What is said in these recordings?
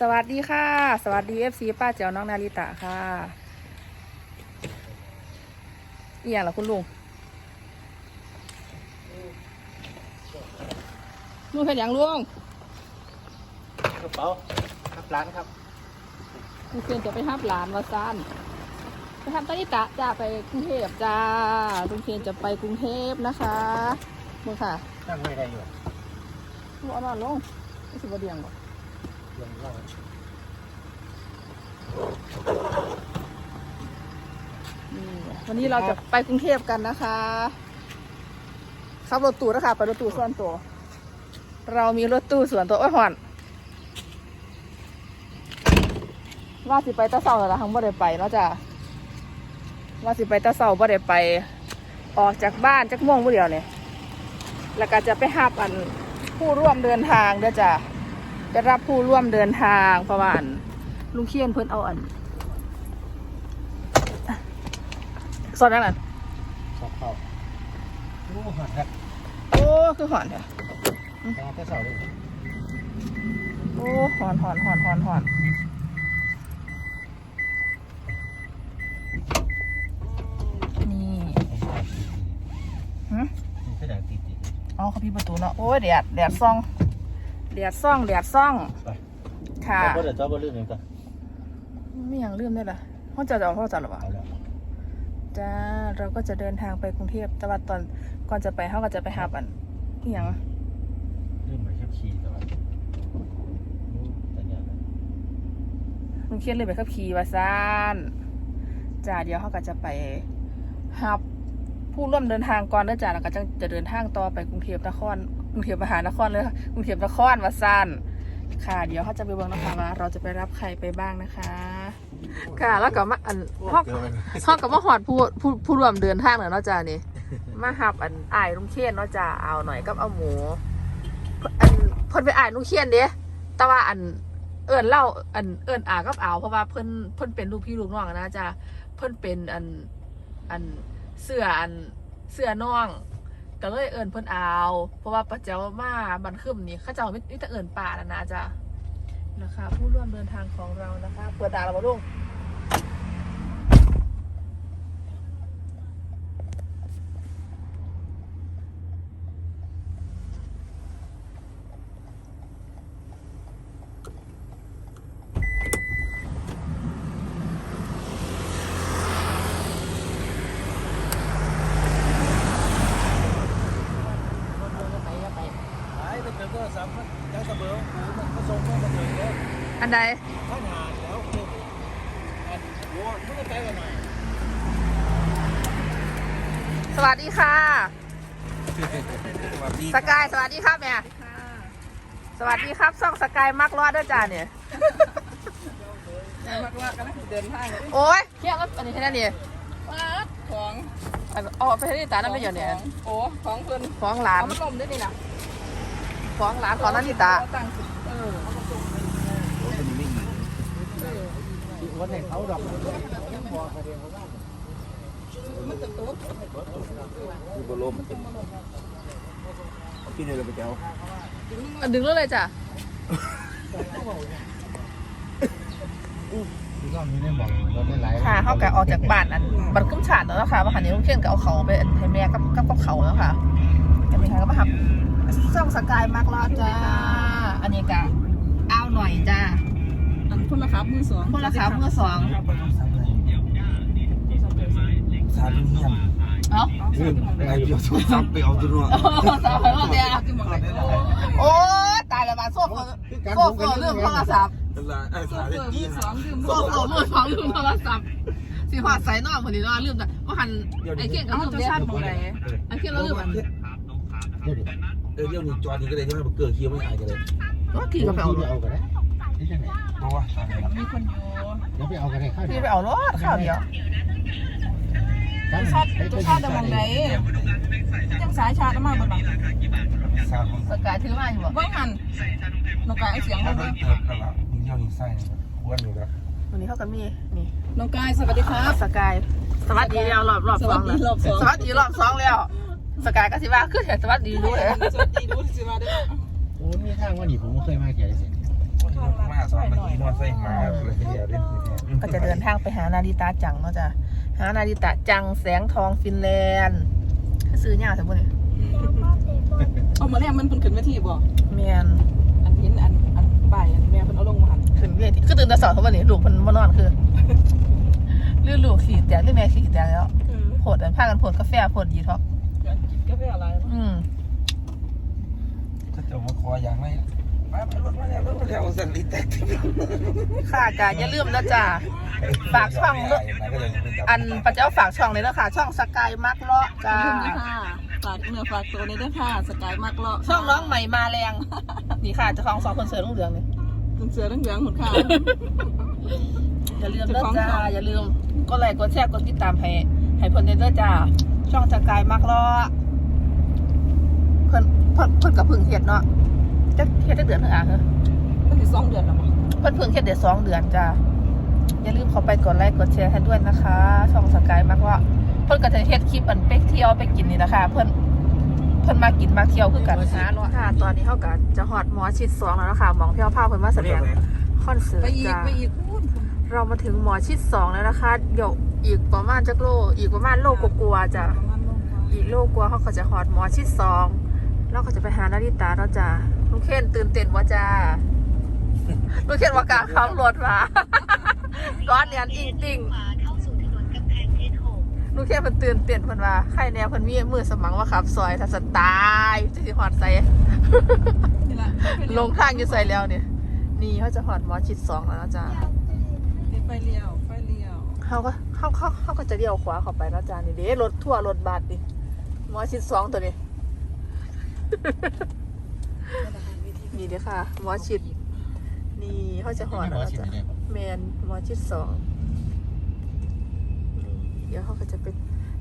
สวัสดีค่ะ สวัสดีเอฟซีป้าเจียวน้องนาริตะค่ะนี่อย่างเหรอคุณลุงลุงเป็นอย่างลุงกระเป๋าครับร้านครับลุงเพียนจะไปห้าหลานวาซานไปทำนาริตะจ้าไปกรุงเทพจ้าลุงเพียนจะไปกรุงเทพนะคะมึงค่ะนั่งไม่ได้อยู่ลุงเอานอนลงไม่สิบเดียงหรอก ยังเล่านี่วันนี้เราจะไปกรุงเทพกันนะคะขับรถตู้นะคะไปรถตู้ส่วนตัว เรามีรถตู้ส่วนตัวโอ้ยหอนว่าสิไปตะเสาแล้วล่ะทั้งบ่ได้ไปเนาะจ้ะว่าสิไปตะเสาบ่ได้ไป ออกจากบ้านจากม่วงผู้เดียวเนี่ยแล้วก็จะไปหับอันผู้ร่วมเดินทางเด้อจ้ะ จะรับผู้ร่วมเดินทางเพราะว่าอันลุงเคียนเพิ่นเอาอันสอนนั่นน่ะสอบเข้ารู้หันครับโอ้คือหอนเนี่ยตาแค่เสาเลยโอ้หอนหอนหอนหอนหอนนี่หึมันแสดงติดติดเอาเขาพี่ประตูเนาะโอ้ยแดดแดดซ่อง แดดซ่องแดดซ่อง ไปค่ะเพราะเดี๋ยวเจ้าบ่ลืมเลยจ้ะไม่ยังลืมได้ละห้องจะจะเอาห้องจัดหรอวะเอาแล้วจ้าเราก็จะเดินทางไปกรุงเทพแต่ว่าตอนก่อนจะไปเขาก็จะไปหาบันที่ยังลืมไปแค่ขี่แต่ว่าแต่เนี่ยลุงเคียนเลยไปขับขี่วาซานจ้าเดี๋ยวเขาก็จะไปหับผู้ร่วมเดินทางก่อนเด้อจ้าแล้วก็จะจะเดินทางต่อไปกรุงเทพนคร กรุงเทพมหานครเลยกรุงเทพนครวาซานค่ะ เดี๋ยวเขาจะไปเบิ่งนะคะว่าเราจะไปรับใครไปบ้างนะคะ ค่ะแล้วก็มาอันห้องเดี๋ยวมันห้องกับมาหอดผู้ผู้ผู้ร่วมเดินทางเนอะเนาะจ้านี่มาหับอันอ้ายลุงเคียนเนาะจ้าเอาหน่อยกับเอาหมูอันเพิ่นไปอ้ายลุงเคียนเด้แต่ว่าอันเอิญเล่าอันเอิญอากับเอาเพราะว่าเพิ่นเพิ่นเป็นลูกพี่ลูกน้องอะนะจ้าเพิ่นเป็นอันอันเสื้ออันเสื้อน้อง ก็เลยเอิญเพิ่นเอา เพราะว่าปัจเจ้ามาบันคึมนี่ข้าเจ้าไม่ไม่แต่เอิญป่าแล้วนะจ้ะนะคะ ผู้ร่วมเดินทางของเรานะคะ เปิดตาเราบ่ลุง ไปแต่เป็นก็สามยังเสมอหูมันก็ทรงก็มาถึงแล้ว อั นใดข้างหาแล้วคืออันโว้มันก็ใจกันหน่อยสวัสดีค่ะสวัสดีสกายสวัสดีครับแม่สวัสดีครับซ่องสกายมักรอดด้วยจ้าเนี่ยมากว่ากำลังเดินทางเลยโอ้ยเที่ยงก็อันนี้แค่นั้นนี่ว้าของอันอ๋อไปที่ตานั่นไม่อยู่เนี่ยโอ้ของเพิ่นฟ้องหลานเอามาลมด้วยนี่นะฟ้องหลานของนันนิตาตั้งสิเออ วั นไหนเขาดอกมันจะตุ๊บคือบรมพี่เนี่ยเราไปเจ้าอันดึงแล้วเลยจ้ะพี่ก็มีได้บอกเราได้หลายค่ะเขากะออกจากบ้านอันบันขึ้นฉาดแล้วนะคะมาหันนี้ลูกเขียนก็เอาเขาไปให้แม่กับกับกับเขาแล้วค่ะจะมีใครก็มาหับซ่องสกายมักรอดจ้า อันนี้กะเอาหน่อยจ้า อันคนละครับมือสองคนละขามือสองสามเงียบเอ้าเรื่องอะไรเดี๋ยวซับไปเอาตัวนู้นโอ้สาวรอบเดียวที่มองไหนโอ้โอ้ตายแล้วมาโซ่เขาโซ่เขาเรื่องโทรศัพท์ไอ้สาเอเล่นอจีมือนสองดื่มโซ่เขาเรื่องของเรื่องโทรศัพท์สิพาใส่นอกคนนี้ว่าลืมแต่ว่าหันไอ้เข่งก็เอาลืมจะเด้ชาติมองไหนไอ้เข่งเราลืมอันเออเดี๋ยวนี้จอนี้ก็เลยที่ไม่เกิดคิวไม่หายกันเลยว่าขี่ก็ไปเอารถเอากันได้ นี่จังไหนเพราะว่ามีคนอยู่เดี๋ยวไปเอากันได้ข้าวขี่ไปเอารถข้าวเดียวจะชาติจะชาติจะมองไหนยังสายชาติมาบ่ล่ะสามสกายถือมาอยู่บ่ว่างหันนกกายเสียงถ้ามันเกิดกันละมีเที่ยวนี้ไส้ควรอยู่แล้ววันนี้เขาก็มีนี่นกกายสวัสดีครับ สกายสวัสดีแล้วรอบรอบสองแล้วสวัสดีรอบสองแล้วสกายก็สิว่าคือแต่สวัสดีรู้เลยสวัสดีดูสิมาด้วยโอ้มีทางว่านี่ผมไม่เคยมาเกี่ยวเลยสิ มาสองนาทีมอไซค์มาเลยเดียวเล่นก็จะเดินทางไปหานาดิตาจังเนาะจ้ะหานาดิตาจังแสงทองฟินแลนด์ซื้อยากสมมติเอามาแล้วมันเพิ่นขึ้นเวทีบ่เมียนอันเห็นอันอันป้ายอันแม่เพิ่นเอาลงมาหั่นขึ้นเวทีคือตื่นแต่สองทุกวันนี้ลูกเพิ่นมานอนคือลื่นลูกขี่แต่ลื่นแม่ขี่แต่แล้วเออโผดอันพากันโผดกาแฟโผดยีท็อกอยากกินกาแฟอะไรวะอืมก็จะมาคออย่างไร มาไปรถมาแล้วรถมาแล้วสันลิแตกค่ะกาอย่าลืมนะจ้ะฝากช่องด้วยอันปัจเจ้าฝากช่องเลยนะค่ะช่องสกายมักเลาะจ้าขอบคุณค่ะฝากเนื้อฝากตัวในเด้อค่ะสกายมากเลาะช่องน้องใหม่มาแรง นี่ค่ะเจะคลองสองคนเสือรุ่งเรืองนี่เสือเหลืองๆหมดค่ะ อย่าลืมเด้อเจ้าของจ้าช่องอย่าลืมกดไลค์กดแชร์กดติดตามให้ให้เพิ่นเด้อจ้า ช่องสกายมักเลาะเพิ่นเพิ่นเพิ่นกับพึ่งเฮ็ดเนาะ จะเฮ็ดได้เดือนหนึงอะเหรอมันสิสองเดือนแล้วมั้งเพิ่นเพิ่งเฮ็ดได้สองเดือนจ้าอย่าลืมเข้าไปกดไลค์กดแชร์ให้ด้วยนะคะ ช่องสกายมักเลาะเพิ่นก็จะเฮ็ดคลิปอันไปเที่ยวไปกินนี่นะคะ เพิ่นเพิ่นมากินมาเที่ยวคือกันหาเนาะค่ะ ตอนนี้เฮาก็จะฮอดหมอชิด2แล้วนะคะหมองเที่ยวพาเพิ่นมาแสดงคอนเสิร์ไปตอีกจ้าไปอีกพูดเรามาถึงหมอชิด2แล้วนะคะเดี๋ยวอีกประมาณจักโลอีกประมาณโลกว่าๆจ้ะประมาณโลกว่าอีกโลกว่าเฮาก็จะฮอดหมอชิด2แล้วก็จะไปหานาริตาเนาะจ้ะ ลุงเคนตื่นเต้นบ่จ้าลุงเคนว่ากล้าขับรถมาร้อนเรียนอิงติ่งเข้าสู่ถนนกำแพงเพชรหกลุงเคนเพิ่นตื่นเต้นเพิ่นว่าใครแน่เพิ่นมีมือสมังว่าขับซอยถ้าสตายจะสิฮอดใส่นี่แหละลงทางอยู่ใส่แล้วเนี่ยนี่เขาจะหอดหมอชิดสองแล้วนะจ๊ะไฟเลี้ยวไฟเลี้ยวเขาก็เขาเขาเขาก็จะเลี้ยวขวาเข้าไปแล้วจ้านี่เด้รถทั่วร์รถบัสดิหมอชิดสองตัวนี้ นี่เด้อค่ะหมอชิด นี่เขาจะหอดแล้วนะจ๊ะแมนหมอชิดสองนี่เดี๋ยวเขาก็จะไป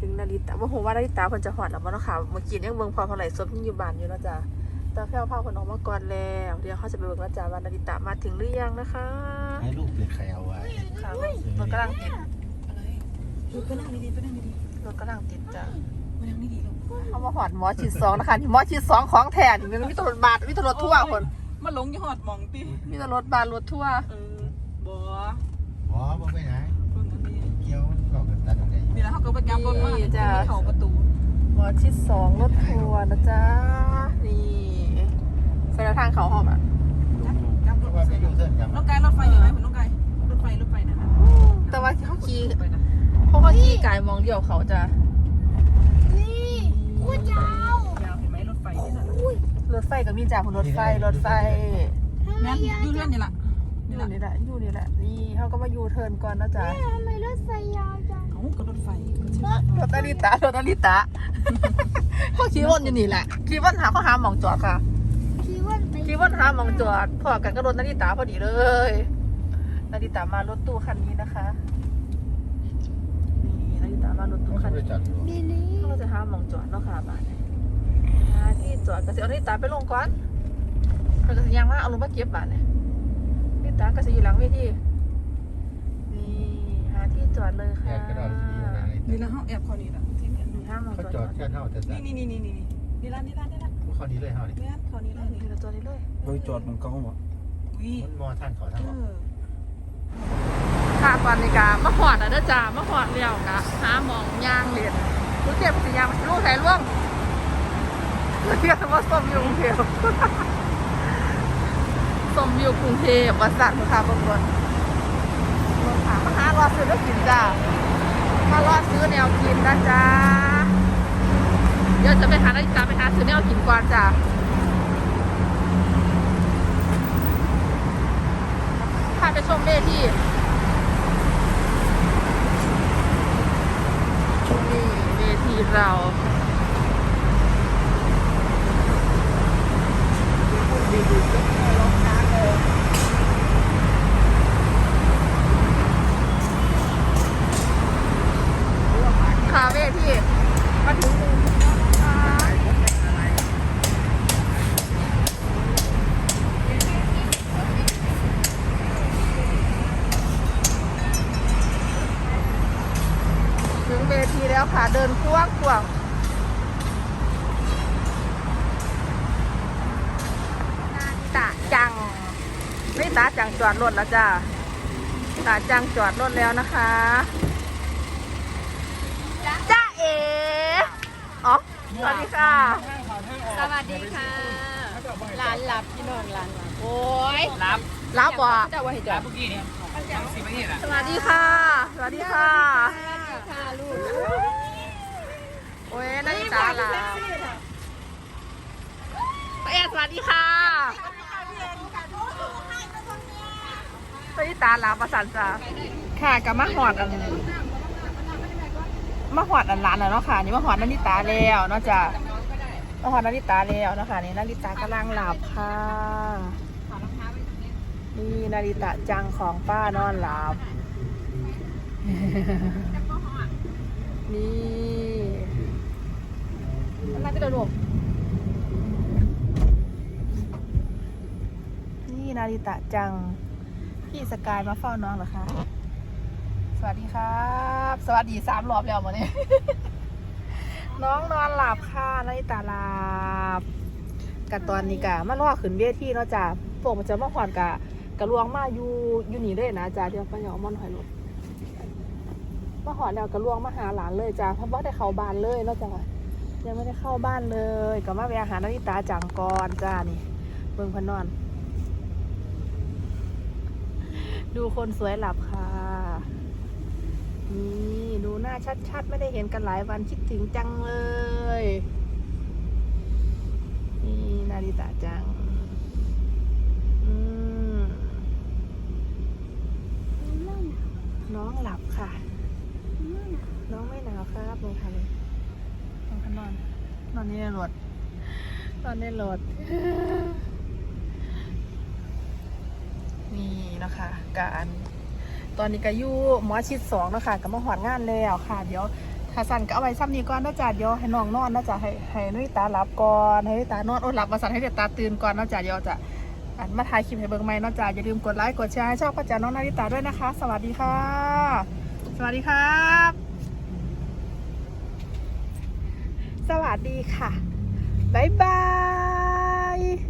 ถึงนาริตาว่าผมว่านาริตาเพิ่นจะหอดแล้วมั้งเนาะค่ะเมื่อกี้ยังเบิ่งพอเท่าไหร่ซบยังอยู่บ้านอยู่เนาะจ๊ะแต่แพ้วพาคนออกมาก่อนแล้วเดี๋ยวเขาจะไปเบิ่งแล้วจ้าว่านาริตามาถึงหรือยังนะคะให้ลูกเป็นใครเอาไว้ค่ะรถกำลังติดอะไรดูไปนั่งดีๆไปนั่งดีรถกำลังติดจ้ะๆไปนั่งดีๆลูก เขามาหอดหมอชิดสองนะคะที่หมอชิดสองของแท้นี่มันมีแตรถบาทมีแตรถทั่วร์คนมาลงยี่หอดหมองติมีแตรถบาทรถทั่วร์เออบ่หมอบอกไปไหนเพิ่งอันนี้เกี่ยวก็กันตัดตรงไหนนี่แล้วเขาก็ไปกลับรถมาเข้าประตูหมอชิดสองรถทัวร์นะจ๊ะนี่ไฟแนวทางเขาหอมอะกลับเพรราะถว่าไม่ดูเส้นกันน้องกายรถไฟอยู่ไหมคุณน้องกายรถไฟรถไฟนะแต่ว่าเขาขี่ไปนะเพราะเขาขี่กายมองเดียวเขาจ้ะนี่ พูดยาวยาวเห็นไหมรถไฟนี่น่ะรถไฟก็มีจ้ะคุณรถไฟรถไฟแม่อยู่เรื่องนี่แหละอนี่ยู่แหละนี่แหละอยู่นี่แหละนี่เขาก็มายูเทิร์นก่อนนะจ๊ะทำไมรถไฟยาวจังเขาก็รถไฟรถอลิตารถอลิตาเขาขี่วนอยู่นี่แหละขี่วนหาเขาหาหมองจอดค่ะพี่ว่านไปขี่วนหาหมองจอดพอกันก็รถนาริตาพอดีเลยนาริตามารถตู้คันนี้นะคะนี่นาริ ตามารถตู้เขาคันไปนี้จัดอยู่มินี่เขาจะหาหมองจอดเนาะค่ะบ้านนี้หาที่จอดก็สิเอานาริตาไปลงก่อนเขาจะยังว่าเอาลงมาเก็บบ้านเนี่ยนาริตาก็จะอยู่หลังเวทีนี่หาที่จอดเลยแอค่ะดก็ได้ที่อยู่ไหนนี่แล้วเขาแอบเขานี่แหละที่นี่มีห้าหมองเขาจอด Dạ. จอดแค่เท่าแต่สันี่นี่นี่นี่นี่นี่ร้านนี่ร้านนี่ร้านเขานี้เลยเท่านี้แม่เขานี่ร้านนี่นี่เราจอดนี่เลยโดยจอดมันเก่าหมดอุ้ยมันมอท่านเขาทั้งหมดเออ ค่ะตอนนี้กามะหอดอะเด้อจ้ามะหอดเรียวกะหาหมองย่างเหรียญรู้เจ็บสิยางลูกไถ่ร่วงเรียกว่าส้มอยู่กรุงเทพส้มอยู่กรุงเทพวัดสัตว์ค่ะบางคนค่ะมาหารอซื้อแล้วกินจ้ามารอซื้อแนวกินนะจ้าเดี๋ยวจะไปหานาฬิกาไปหาซื้อแนวกินก่อนจ้าพาไปชมเวทีนี่เวทีเราคาเฟ่ที่มาถึงถึงเวทีแล้ว ค่ะ เดินกว้างกว้างนาตะจังนาตตาจังจอดรถแล้วจ้าตาจังจอดรถแล้วนะคะจ้าเอ๋อ๋อสวัสดีค่ะ สวัสดีค่ะ หลานหลับพี่น้องหลานหลับโอ้ยรับรับว่ะเจ้าว่าให้จอรัดบเมื่อกี้เนี่ยยังสิบนาทีแหละสวัสดีค่ะ สวัสดีค่ะค่ะลูกโอ้ยนาฬิตาลาป้าแอนสวัสดีค่ะนิตาลาประสานจ้าค่ะกับมาหอดอันมาหอดอันร้านแล้วเนาะค่ะ นี่มาหอดนาฬิตาแล้วเนาะจ้ะมาหอดนาฬิตาแล้วเนาะค่ะนี่นาฬิตากำลังหลับค่ะนี่นาฬิตาจังของป้านอนหลับนี่ มันน่าจะโดนหกนี่นาริตะจัง พี่สกายมาเฝ้าน้องเหรอคะ สวัสดีครับ สวัสดีสามรอบแล้วมาเนี่ยน้องนอนหลับค่ะนาริตะหลับกับตอนนี้กะมาล่อขึ้นเวทีเนาะจ้ะพวกมันจะมาหอดกะกะลวงมาอยู่อยู่นี่เลยนะจ้ะเดี๋ยวไปเอามันหอยหลดมาหอดแล้วก็ล่วงมาหาหลานเลยจ้าเพราะว่าได้เขาบานเลยแล้วจ้า ยังไม่ได้เข้าบ้านเลยก็มาไปอาหารนาฬิตาจังกรจ้านี่เบิ่งพนนอน ดูคนสวยหลับค่ะ นี่ดูหน้าชัดๆ ไม่ได้เห็นกันหลายวันคิดถึงจังเลย นี่นาฬิตาจัง อืมน้องหลับค่ะ น้องไม่หนาวครับลงทะเลยลงทะนอน นอนนี่ในรถน อนในรถ นี่นะคะ การตอนนี้ก็อยู่หมอชิดสองนะคะกับมาหอดงานแล้วค่ะ เดี๋ยวถ้าสั่นก็เอาไว้ซ้ำนี้ก่อนนะจ๊ะเดี๋ยวให้น้องนอนนะจ๊ะให้ให้นุ้ยตาหลับก่อนให้นุ้ยตานอนโอ้หลับมาสั่นให้เดี๋ยวตาตื่นก่อนนะจ๊ะเดี๋ยวจะอันมาถ่ายคลิปให้เบิ่งใหม่นะจ๊ะอย่าลืมกดไลค์กดแชร์ให้ชองป้าจ๋าน้องนาริตาด้วยนะคะ สวัสดีค่ะ สวัสดีครับ สวัสดีค่ะ บ๊ายบาย